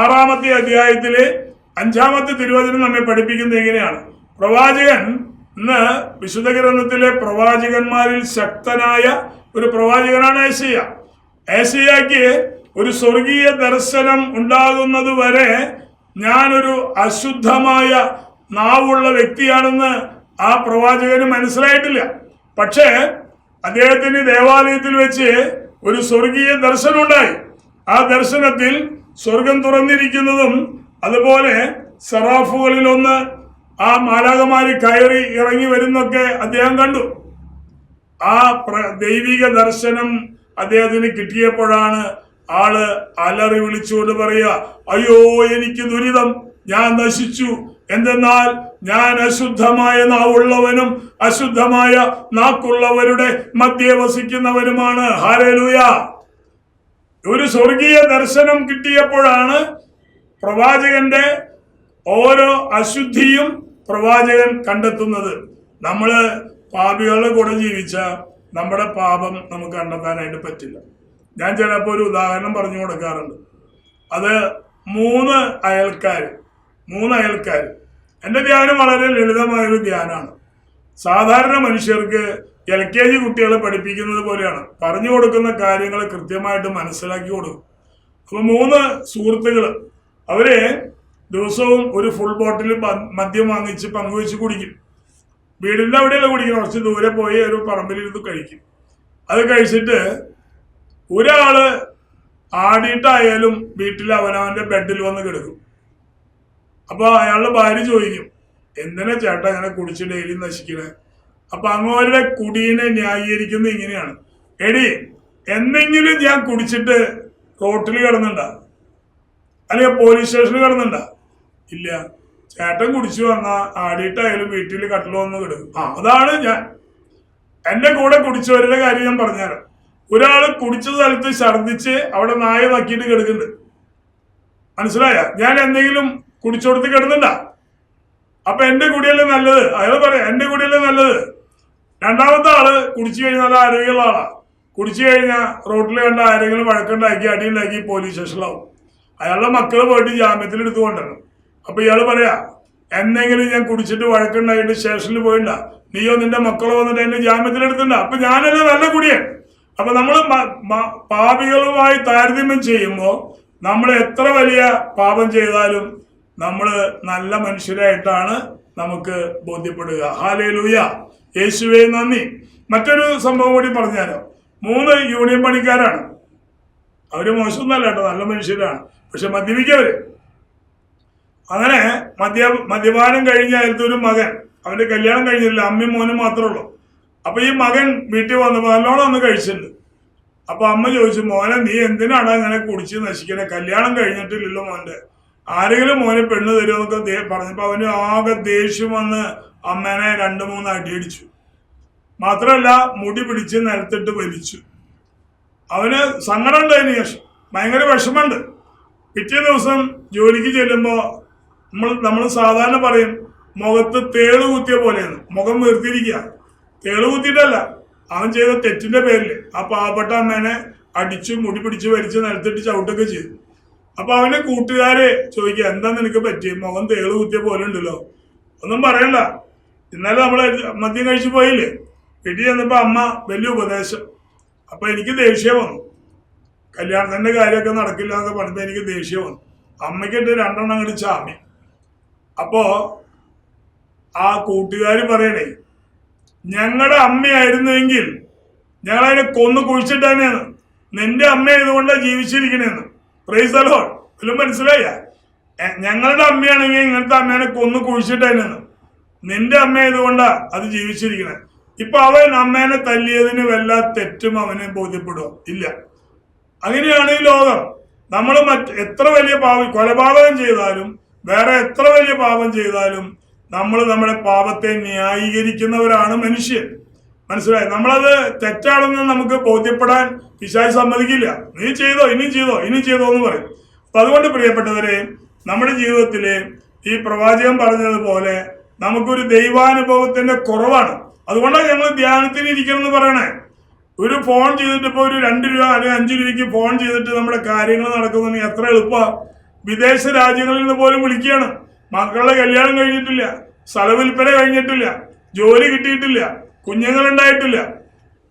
ആറാമത്തെ അധ്യായത്തിലെ അഞ്ചാമത്തെ തിരുവചനം നമ്മെ പഠിപ്പിക്കുന്നത് എങ്ങനെയാണ്? പ്രവാചകൻ ഇന്ന് വിശുദ്ധ ഗ്രന്ഥത്തിലെ പ്രവാചകന്മാരിൽ ശക്തനായ ഒരു പ്രവാചകനാണ് ഏഷ്യ ഏഷ്യയ്ക്ക് ഒരു സ്വർഗീയ ദർശനം ഉണ്ടാകുന്നത് വരെ ഞാനൊരു അശുദ്ധമായ നാവുള്ള വ്യക്തിയാണെന്ന് ആ പ്രവാചകന് മനസ്സിലായിട്ടില്ല. പക്ഷേ അദ്ദേഹത്തിന് ദേവാലയത്തിൽ വെച്ച് ഒരു സ്വർഗീയ ദർശനം ഉണ്ടായി ആ ദർശനത്തിൽ സ്വർഗം തുറന്നിരിക്കുന്നതും അതുപോലെ സെറാഫുകളിലൊന്ന് ആ മാലാകമാര് കയറി ഇറങ്ങി വരുന്നൊക്കെ അദ്ദേഹം കണ്ടു. ആ ദൈവിക ദർശനം അദ്ദേഹത്തിന് കിട്ടിയപ്പോഴാണ് ആൾ അലറി വിളിച്ചുകൊണ്ട് പറയുക അയ്യോ എനിക്ക് ദുരിതം. ഞാൻ നശിച്ചു. എന്തെന്നാൽ ഞാൻ അശുദ്ധമായ നാവുള്ളവനും അശുദ്ധമായ നാക്കുള്ളവരുടെ മധ്യ വസിക്കുന്നവനുമാണ്. ഹാരലൂയ ഒരു സ്വർഗീയ ദർശനം കിട്ടിയപ്പോഴാണ് പ്രവാചകന്റെ ഓരോ അശുദ്ധിയും പ്രവാചകൻ കണ്ടെത്തുന്നത്. നമ്മൾ പാപികളുടെ കൂടെ ജീവിച്ച നമ്മുടെ പാപം നമുക്ക് കണ്ടെത്താനായിട്ട് പറ്റില്ല. ഞാൻ ചിലപ്പോൾ ഒരു ഉദാഹരണം പറഞ്ഞു കൊടുക്കാറുണ്ട്. അത് മൂന്ന് അയൽക്കാർ മൂന്ന് അയൽക്കാർ എന്റെ ധ്യാനം വളരെ ലളിതമായൊരു ധ്യാനമാണ് സാധാരണ മനുഷ്യർക്ക് എൽ കെ ജി കുട്ടികളെ പഠിപ്പിക്കുന്നത് പോലെയാണ്. പറഞ്ഞു കൊടുക്കുന്ന കാര്യങ്ങൾ കൃത്യമായിട്ട് മനസ്സിലാക്കി കൊടുക്കും. അപ്പൊ മൂന്ന് സുഹൃത്തുക്കൾ അവരെ ദിവസവും ഒരു ഫുൾ ബോട്ടിൽ മദ്യം വാങ്ങിച്ച് പങ്കുവെച്ച് കുടിക്കും. വീടിന്റെ അവിടെയല്ല കുടിക്കും കുറച്ച് ദൂരെ പോയി ഒരു പറമ്പിലിരുന്ന് കഴിക്കും. അത് കഴിച്ചിട്ട് ഒരാൾ ആടിയിട്ടായാലും വീട്ടിൽ അവനവന്റെ ബെഡിൽ വന്ന് കിടക്കും. അപ്പൊ അയാളുടെ ഭാര്യ ചോദിക്കും എന്തിനാ ചേട്ടാ ഇങ്ങനെ കുടിച്ച് ഡെയിലി നശിക്കണേ? അപ്പൊ അങ്ങോരുടെ കുടീനെ ന്യായീകരിക്കുന്നത് ഇങ്ങനെയാണ്. എടി എന്തെങ്കിലും ഞാൻ കുടിച്ചിട്ട് റോട്ടിൽ കിടന്നുണ്ടാ? അല്ലെങ്കിൽ പോലീസ് സ്റ്റേഷനിൽ കിടന്നുണ്ടാ? ഇല്ല ചേട്ടൻ കുടിച്ചു വന്ന ആടിയിട്ടായാലും വീട്ടിൽ കട്ടിൽ വന്ന് കിടക്കും. ആ അതാണ് ഞാൻ. എന്റെ കൂടെ കുടിച്ചവരുടെ കാര്യം ഞാൻ പറഞ്ഞുതരാം. ഒരാൾ കുടിച്ച സ്ഥലത്ത് ഛർദ്ദിച്ച് അവിടെ നായ നക്കിയിട്ട് കിടക്കുന്നുണ്ട്. മനസ്സിലായ? ഞാൻ എന്തെങ്കിലും കുടിച്ചോടത്ത് കിടന്നില്ല. അപ്പൊ എന്റെ കുടിയല്ലേ നല്ലത്? അയാൾ പറയാം എന്റെ കുടിയല്ലേ നല്ലത്? രണ്ടാമത്തെ ആൾ കുടിച്ചു കഴിഞ്ഞാൽ നല്ല ആരോഗ്യമുള്ള ആളാ. കുടിച്ചു കഴിഞ്ഞാൽ റോട്ടിൽ കണ്ട ആരെങ്കിലും വഴക്കുണ്ടാക്കി അടിയുണ്ടാക്കി പോലീസ് സ്റ്റേഷനിലാവും. അയാളുടെ മക്കൾ പോയിട്ട് ജാമ്യത്തിൽ എടുത്തു കൊണ്ടുവരണം അപ്പൊ ഇയാൾ പറയാ എന്നെങ്കിലും ഞാൻ കുടിച്ചിട്ട് വഴക്കുണ്ടായിട്ട് സ്റ്റേഷനിൽ പോയിണ്ട നീയോ നിന്റെ മക്കളോ വന്നിട്ട് എന്നെ ജാമ്യത്തിൽ എടുത്തിണ്ട അപ്പൊ ഞാനല്ല നല്ല കുടിയൻ. അപ്പൊ നമ്മൾ പാപികളുമായി താരതമ്യം ചെയ്യുമ്പോൾ നമ്മൾ എത്ര വലിയ പാപം ചെയ്താലും നമ്മൾ നല്ല മനുഷ്യരായിട്ടാണ് നമുക്ക് ബോധ്യപ്പെടുക. ഹാലേ ലൂയ യേശുവേ നന്ദി. മറ്റൊരു സംഭവം കൂടി പറഞ്ഞാലോ മൂന്ന് യൂണിയൻ പണിക്കാരാണ്. അവർ മോശമൊന്നല്ല കേട്ടോ നല്ല മനുഷ്യരാണ്. പക്ഷെ മദ്യപിക്കവർ അങ്ങനെ മദ്യ മദ്യപാനം കഴിഞ്ഞ അതിലത്തെ മകൻ അവന്റെ കല്യാണം കഴിഞ്ഞില്ല അമ്മയും മോനും മാത്രമേ ഉള്ളൂ അപ്പൊ ഈ മകൻ വീട്ടിൽ വന്നപ്പോൾ നല്ലോണം ഒന്ന് കഴിച്ചിട്ടുണ്ട്. അപ്പൊ അമ്മ ചോദിച്ചു മോനെ നീ എന്തിനാണ് അങ്ങനെ കുടിച്ച് നശിക്കണേ? കല്യാണം കഴിഞ്ഞിട്ടില്ലല്ലോ മോന്റെ ആരെങ്കിലും മോനെ പെണ്ണ് തരുമെന്നൊക്കെ പറഞ്ഞപ്പോ അവന് ആകെ ദേഷ്യം വന്ന് അമ്മേനെ രണ്ടു മൂന്ന് അടിയടിച്ചു മാത്രമല്ല മുടി പിടിച്ച് നിലത്തിട്ട് വലിച്ചു. അവന് സങ്കടം ഉണ്ടായതിനു ശേഷം ഭയങ്കര വിഷമമുണ്ട്. പിറ്റേ ദിവസം ജോലിക്ക് ചെല്ലുമ്പോൾ നമ്മൾ നമ്മൾ സാധാരണ പറയും മുഖത്ത് തേൾ കുത്തിയ പോലെയാണ്. മുഖം വീർത്തിരിക്കുക. തേൾ കുത്തിയിട്ടല്ല അവൻ ചെയ്ത തെറ്റിന്റെ പേരിൽ ആ പാവപ്പെട്ട അമ്മേനെ അടിച്ചു മുടി പിടിച്ച് വലിച്ച് നിലത്തിട്ട് ചവിട്ടൊക്കെ ചെയ്തു. അപ്പൊ അവന്റെ കൂട്ടുകാര് ചോദിക്കുക എന്താ നിനക്ക് പറ്റി? മുഖം തേൾ കുത്തിയ പോലെ ഉണ്ടല്ലോ. ഒന്നും പറയണ്ട. ഇന്നലെ നമ്മൾ മദ്യം കഴിച്ചു പോയില്ലേ? വീട്ടിൽ ചെന്നപ്പോ അമ്മ വലിയ ഉപദേശം. അപ്പൊ എനിക്ക് ദേഷ്യം വന്നു. കല്യാണത്തിന്റെ കാര്യമൊക്കെ നടക്കില്ല എന്നൊക്കെ പറഞ്ഞപ്പോ എനിക്ക് ദേഷ്യം വന്നു. അമ്മയ്ക്കിട്ട് രണ്ടെണ്ണം അങ്ങോട്ട് ചാമി. അപ്പോ ആ കൂട്ടുകാർ പറയണേ ഞങ്ങളുടെ അമ്മയായിരുന്നുവെങ്കിൽ ഞങ്ങളതിനെ കൊന്നു കുഴിച്ചിട്ടാണ് നിന്റെ അമ്മ ഇതുകൊണ്ടാണ് ജീവിച്ചിരിക്കണേന്ന്. പ്രൈസ് അലോ മനസ്സിലായി മനസ്സിലായ ഞങ്ങളുടെ അമ്മയാണെങ്കിൽ ഇങ്ങനത്തെ അമ്മേനെ കൊന്നു കുഴിച്ചിട്ടേനെന്ന്. നിന്റെ അമ്മ ആയതുകൊണ്ടാ അത് ജീവിച്ചിരിക്കണേ. ഇപ്പൊ അവൻ അമ്മേനെ തല്ലിയതിന് വല്ല തെറ്റും അവനെ ബോധ്യപ്പെടുമോ ഇല്ല. അങ്ങനെയാണ് ഈ ലോകം. നമ്മൾ മറ്റ് എത്ര വലിയ പാപം കൊലപാതകം ചെയ്താലും വേറെ എത്ര വലിയ പാപം ചെയ്താലും നമ്മൾ നമ്മുടെ പാപത്തെ ന്യായീകരിക്കുന്നവരാണ് മനുഷ്യൻ. മനസ്സിലായി? നമ്മളത് തെറ്റാണെന്ന് നമുക്ക് ബോധ്യപ്പെടാൻ പിശാച് സമ്മതിക്കില്ല. നീ ചെയ്തോ ഇനിയും ചെയ്തോ ഇനിയും ചെയ്തോ എന്ന് പറയും. അപ്പൊ അതുകൊണ്ട് പ്രിയപ്പെട്ടവരെ നമ്മുടെ ജീവിതത്തിൽ ഈ പ്രവാചകൻ പറഞ്ഞതുപോലെ നമുക്കൊരു ദൈവാനുഭവത്തിന്റെ കുറവാണ്. അതുകൊണ്ടാണ് ഞങ്ങൾ ധ്യാനത്തിന് ഇരിക്കണം എന്ന് പറയണേ. ഒരു ഫോൺ ചെയ്തിട്ട് ഇപ്പോൾ ഒരു രണ്ട് രൂപ അല്ലെങ്കിൽ അഞ്ച് രൂപയ്ക്ക് ഫോൺ ചെയ്തിട്ട് നമ്മുടെ കാര്യങ്ങൾ നടക്കുന്നതിന് എത്ര എളുപ്പമാണ് വിദേശ രാജ്യങ്ങളിൽ നിന്ന് പോലും വിളിക്കുകയാണ്. മക്കളുടെ കല്യാണം കഴിഞ്ഞിട്ടില്ല. സ്ഥലവിൽപ്പന കഴിഞ്ഞിട്ടില്ല. ജോലി കിട്ടിയിട്ടില്ല. കുഞ്ഞുങ്ങളുണ്ടായിട്ടില്ല.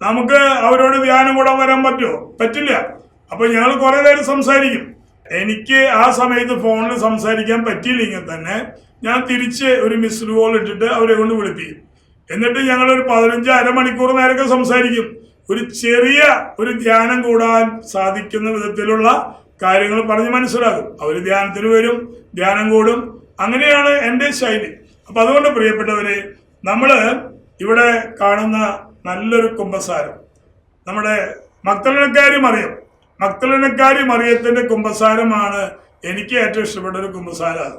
നമുക്ക് അവരോട് ധ്യാനം കൂടാൻ വരാൻ പറ്റുമോ? പറ്റില്ല. അപ്പൊ ഞങ്ങൾ കുറെ നേരം സംസാരിക്കും. എനിക്ക് ആ സമയത്ത് ഫോണിൽ സംസാരിക്കാൻ പറ്റിയില്ലെങ്കിൽ തന്നെ ഞാൻ തിരിച്ച് ഒരു മിസ്ഡ് കോൾ ഇട്ടിട്ട് അവരെ കൊണ്ട് വിളിപ്പിക്കും. എന്നിട്ട് ഞങ്ങൾ ഒരു പതിനഞ്ച് അരമണിക്കൂർ നേരമൊക്കെ സംസാരിക്കും. ഒരു ചെറിയ ഒരു ധ്യാനം കൂടാൻ സാധിക്കുന്ന വിധത്തിലുള്ള കാര്യങ്ങൾ പറഞ്ഞ് മനസ്സിലാകും. അവർ ധ്യാനത്തിന് വരും ധ്യാനം കൂടും. അങ്ങനെയാണ് എന്റെ ശൈലി. അപ്പൊ അതുകൊണ്ട് പ്രിയപ്പെട്ടവരെ നമ്മൾ ഇവിടെ കാണുന്ന നല്ലൊരു കുമ്പസാരം. നമ്മുടെ മക്തലനക്കാരി മറിയം മക്തലനക്കാരി മറിയത്തിന്റെ കുമ്പസാരമാണ് എനിക്ക് ഏറ്റവും ഇഷ്ടപ്പെട്ട ഒരു കുമ്പസാരം.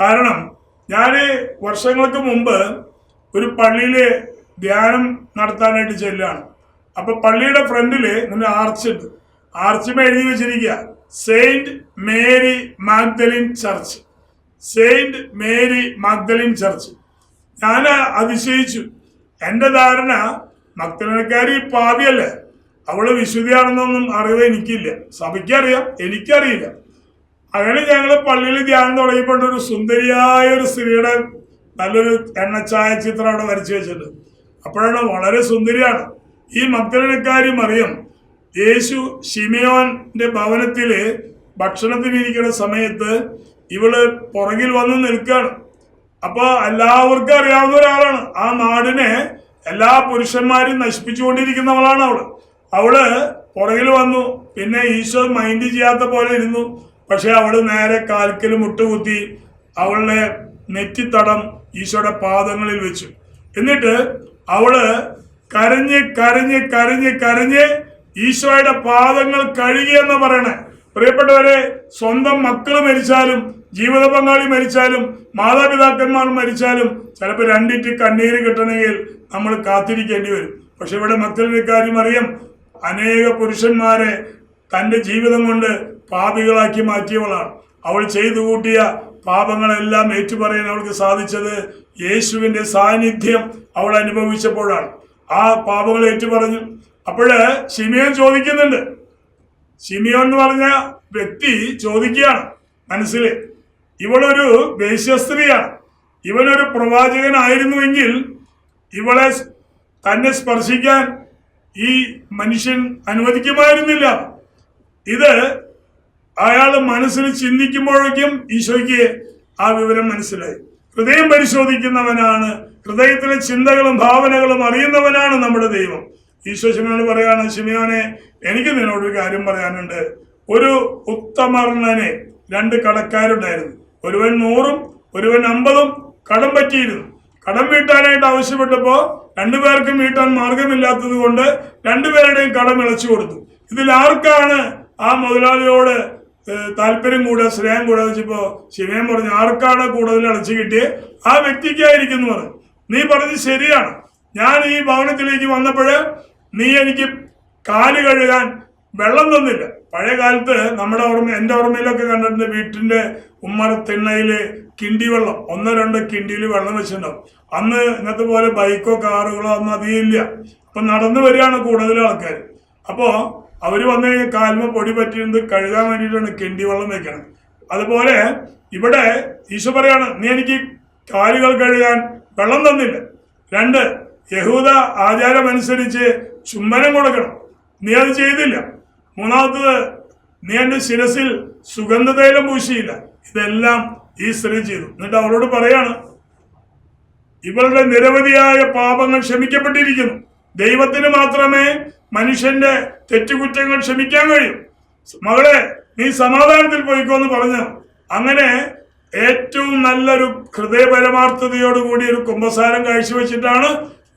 കാരണം ഞാൻ വർഷങ്ങൾക്ക് മുമ്പ് ഒരു പള്ളിയിൽ ധ്യാനം നടത്താനായിട്ട് ചെല്ലുകയാണ്. അപ്പൊ പള്ളിയുടെ ഫ്രണ്ടിൽ ഇങ്ങനെ ആർച്ച് ഉണ്ട് ആർച്ചുമേ എഴുതി വെച്ചിരിക്കുക. Saint Mary Magdalene Church. Saint Mary Magdalene Church. ഞാൻ അതിശയിച്ചു. എന്റെ ധാരണ മക്തനക്കാരി പാപിയല്ലേ? അവൾ വിശുദ്ധിയാണെന്നൊന്നും അറിവ് എനിക്കില്ല. സഭയ്ക്കറിയാം എനിക്കറിയില്ല. അങ്ങനെ ഞങ്ങൾ പള്ളിയിൽ ധ്യാനം തുടങ്ങിയപ്പോൾ ഒരു സുന്ദരിയായ ഒരു സ്ത്രീയുടെ നല്ലൊരു എണ്ണച്ചായ ചിത്രം അവിടെ വരച്ചു വെച്ചിട്ടുണ്ട്. അപ്പോഴാണ് വളരെ സുന്ദരിയാണ്. ഈ മക്തനക്കാരി മറിയം യേശു ഷിമിയോന്റെ ഭവനത്തിൽ ഭക്ഷണത്തിന് ഇരിക്കുന്ന സമയത്ത് ഇവൾ പുറകിൽ വന്ന് നിൽക്കുകയാണ് അപ്പൊ എല്ലാവർക്കും അറിയാവുന്ന ഒരാളാണ്. ആ നാടിനെ എല്ലാ പുരുഷന്മാരും നശിപ്പിച്ചുകൊണ്ടിരിക്കുന്നവളാണ് അവൾ. അവൾ പുറകിൽ വന്നു. പിന്നെ ഈശോ മൈൻഡ് ചെയ്യാത്ത പോലെ ഇരുന്നു. പക്ഷെ അവൾ നേരെ കാൽക്കൽ മുട്ടുകുത്തി അവളുടെ നെറ്റിത്തടം ഈശോയുടെ പാദങ്ങളിൽ വെച്ചു. എന്നിട്ട് അവൾ കരഞ്ഞ് കരഞ്ഞ് കരഞ്ഞ് കരഞ്ഞ് ഈശോയുടെ പാദങ്ങൾ കഴുകിയെന്ന് പറയണേ. പ്രിയപ്പെട്ടവരെ സ്വന്തം മക്കൾ മരിച്ചാലും ജീവിത പങ്കാളി മരിച്ചാലും മാതാപിതാക്കന്മാർ മരിച്ചാലും ചിലപ്പോൾ രണ്ടിറ്റ് കണ്ണീര് കിട്ടണമെങ്കിൽ നമ്മൾ കാത്തിരിക്കേണ്ടി വരും. പക്ഷെ ഇവിടെ മക്കളുടെ കാര്യം അറിയാം. അനേക പുരുഷന്മാരെ തന്റെ ജീവിതം കൊണ്ട് പാപികളാക്കി മാറ്റിയവളാണ്. അവൾ ചെയ്തു കൂട്ടിയ പാപങ്ങളെല്ലാം ഏറ്റുപറയാൻ അവൾക്ക് സാധിച്ചത് യേശുവിന്റെ സാന്നിധ്യം അവൾ അനുഭവിച്ചപ്പോഴാണ്. ആ പാപങ്ങൾ ഏറ്റുപറഞ്ഞു. അപ്പോഴ് ഷിമിയോൻ ചോദിക്കുന്നുണ്ട്. ഷിമിയോൻ എന്ന് പറഞ്ഞ വ്യക്തി ചോദിക്കുകയാണ് മനസ്സിൽ ഇവളൊരു വേശ്യസ്ത്രീയാണ് ഇവനൊരു പ്രവാചകനായിരുന്നുവെങ്കിൽ ഇവളെ തന്നെ സ്പർശിക്കാൻ ഈ മനുഷ്യൻ അനുവദിക്കുമായിരുന്നില്ല. ഇത് അയാൾ മനസ്സിൽ ചിന്തിക്കുമ്പോഴേക്കും ഈശോയ്ക്ക് ആ വിവരം മനസ്സിലായി. ഹൃദയം പരിശോധിക്കുന്നവനാണ് ഹൃദയത്തിലെ ചിന്തകളും ഭാവനകളും അറിയുന്നവനാണ് നമ്മുടെ ദൈവം. ഈശോ ശിമയോട് പറയാണ് ശിമയോനെ എനിക്ക് നിന്നോടൊരു കാര്യം പറയാനുണ്ട്. ഒരു ഉത്തമർണനെ രണ്ട് കടക്കാരുണ്ടായിരുന്നു. ഒരുവൻ നൂറും ഒരുവൻ അമ്പതും കടം പറ്റിയിരുന്നു. കടം വീട്ടാനായിട്ട് ആവശ്യപ്പെട്ടപ്പോ രണ്ടുപേർക്കും വീട്ടാൻ മാർഗമില്ലാത്തത് കൊണ്ട് രണ്ടുപേരുടെയും കടം ഇളച്ചു കൊടുത്തു. ഇതിൽ ആർക്കാണ് ആ മുതലാളിയോട് താല്പര്യം കൂടുക സ്നേഹം കൂടുക വെച്ചപ്പോ ശിവയം പറഞ്ഞു ആർക്കാണ് കൂടുതൽ അടച്ചു കിട്ടിയത് ആ വ്യക്തിക്കായിരിക്കും പറഞ്ഞു നീ പറഞ്ഞത് ശരിയാണ്. ഞാൻ ഈ ഭവനത്തിലേക്ക് വന്നപ്പോൾ നീ എനിക്ക് കാൽ കഴുകാൻ വെള്ളം തന്നില്ല. പഴയ കാലത്ത് നമ്മുടെ ഓർമ്മ എന്റെ ഓർമ്മയിലൊക്കെ കണ്ടിട്ടുണ്ട് വീട്ടിന്റെ ഉമ്മറ തിണ്ണയിൽ കിണ്ടി വെള്ളം ഒന്നോ രണ്ടോ കിണ്ടിയിൽ വെള്ളം വെച്ചിട്ടുണ്ടാവും. അന്ന് ഇന്നത്തെ പോലെ ബൈക്കോ കാറുകളോ ഒന്നും ഇല്ല. അപ്പൊ നടന്നു വരികയാണ് കൂടുതൽ ആൾക്കാർ അപ്പോൾ അവർ വന്നു കഴിഞ്ഞാൽ കാൽമ പൊടി പറ്റിയിരുന്നത് കഴുകാൻ വേണ്ടിയിട്ടാണ് കിണ്ടി വെള്ളം വെക്കണം അതുപോലെ ഇവിടെ ഈശോ പറയാണ് നീ എനിക്ക് കാലുകൾ കഴുകാൻ വെള്ളം തന്നില്ല. രണ്ട് യഹൂദ ആചാരമനുസരിച്ച് ചുംബനം കൊടുക്കണം. നീ അത് ചെയ്തില്ല. മൂന്നാമത്തത് നീ എന്റെ ശിരസിൽ സുഗന്ധതൈലം പൂശിയില്ല. ഇതെല്ലാം ഈ സ്ത്രീ ചെയ്തു. എന്നിട്ട് അവളോട് പറയാണ് ഇവളുടെ നിരവധിയായ പാപങ്ങൾ ക്ഷമിക്കപ്പെട്ടിരിക്കുന്നു. ദൈവത്തിന് മാത്രമേ മനുഷ്യന്റെ തെറ്റുകുറ്റങ്ങൾ ക്ഷമിക്കാൻ കഴിയൂ. മകളെ നീ സമാധാനത്തിൽ പോയിക്കോ എന്ന് പറഞ്ഞു അങ്ങനെ ഏറ്റവും നല്ലൊരു ഹൃദയപരമാർത്ഥതയോടുകൂടി ഒരു കുംഭസാരം കാഴ്ചവെച്ചിട്ടാണ്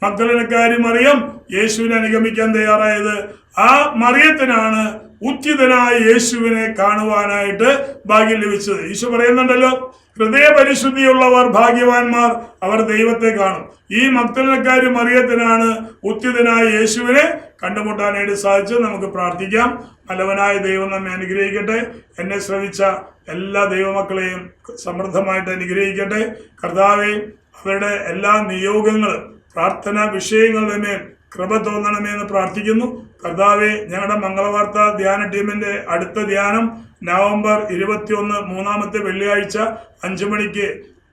മക്കളിനക്കാരി മറിയം യേശുവിനെ അനുഗമിക്കാൻ തയ്യാറായത്. ആ മറിയത്തിനാണ് ഉത്തിതനായ യേശുവിനെ കാണുവാനായിട്ട് ഭാഗ്യം ലഭിച്ചത്. ഈശോ പറയുന്നുണ്ടല്ലോ ഹൃദയപരിശുദ്ധിയുള്ളവർ ഭാഗ്യവാന്മാർ അവർ ദൈവത്തെ കാണും. ഈ മക്തലക്കാരി മറിയത്തിനാണ് ഉത്തിതനായ യേശുവിനെ കണ്ടുമുട്ടാനായിട്ട് സാധിച്ചത്. നമുക്ക് പ്രാർത്ഥിക്കാം. നല്ലവനായ ദൈവം നമ്മെ അനുഗ്രഹിക്കട്ടെ. എന്നെ ശ്രമിച്ച എല്ലാ ദൈവമക്കളെയും സമൃദ്ധമായിട്ട് അനുഗ്രഹിക്കട്ടെ. കർത്താവെ അവരുടെ എല്ലാ നിയോഗങ്ങളും പ്രാർത്ഥനാ വിഷയങ്ങളുടെ മേൽ കൃപ തോന്നണമേ എന്ന് പ്രാർത്ഥിക്കുന്നു. കർത്താവെ ഞങ്ങളുടെ മംഗളവാർത്ത ധ്യാന ടീമിന്റെ അടുത്ത ധ്യാനം നവംബർ ഇരുപത്തിയൊന്ന് മൂന്നാമത്തെ വെള്ളിയാഴ്ച അഞ്ചു മണിക്ക്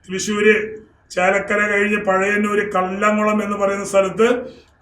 തൃശ്ശൂര് ചാലക്കര കഴിഞ്ഞ് പഴയന്നൂര് കല്ലംകുളം എന്ന് പറയുന്ന സ്ഥലത്ത്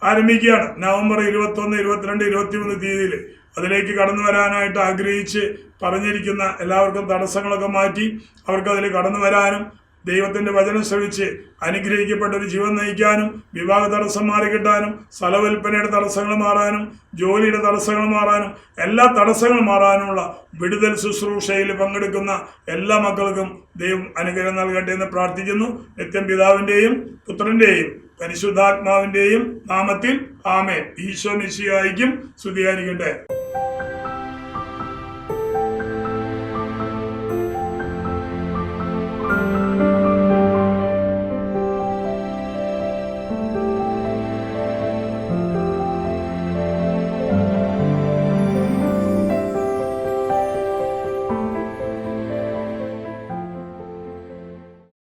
ആരംഭിക്കുകയാണ്. നവംബർ ഇരുപത്തൊന്ന് ഇരുപത്തിരണ്ട് ഇരുപത്തിമൂന്ന് തീയതിയിൽ അതിലേക്ക് കടന്നു വരാനായിട്ട് ആഗ്രഹിച്ച് പറഞ്ഞിരിക്കുന്ന എല്ലാവർക്കും തടസ്സങ്ങളൊക്കെ മാറ്റി അവർക്ക് അതിൽ കടന്നു വരാനും ദൈവത്തിന്റെ വചനം ശ്രവിച്ച് അനുഗ്രഹിക്കപ്പെട്ട ഒരു ജീവൻ നയിക്കാനും വിവാഹ തടസ്സം മാറി കിട്ടാനും സ്ഥലവിൽപ്പനയുടെ തടസ്സങ്ങൾ മാറാനും ജോലിയുടെ തടസ്സങ്ങൾ മാറാനും എല്ലാ തടസ്സങ്ങളും മാറാനുമുള്ള വിടുതൽ ശുശ്രൂഷയിൽ പങ്കെടുക്കുന്ന എല്ലാ മക്കൾക്കും ദൈവം അനുഗ്രഹം നൽകട്ടെ എന്ന് പ്രാർത്ഥിക്കുന്നു. നിത്യം പിതാവിന്റെയും പുത്രന്റെയും പരിശുദ്ധാത്മാവിന്റെയും നാമത്തിൽ ആമേ ഈശോ നിശ്ചയായിരിക്കും സ്തുതിയായിരിക്കട്ടെ.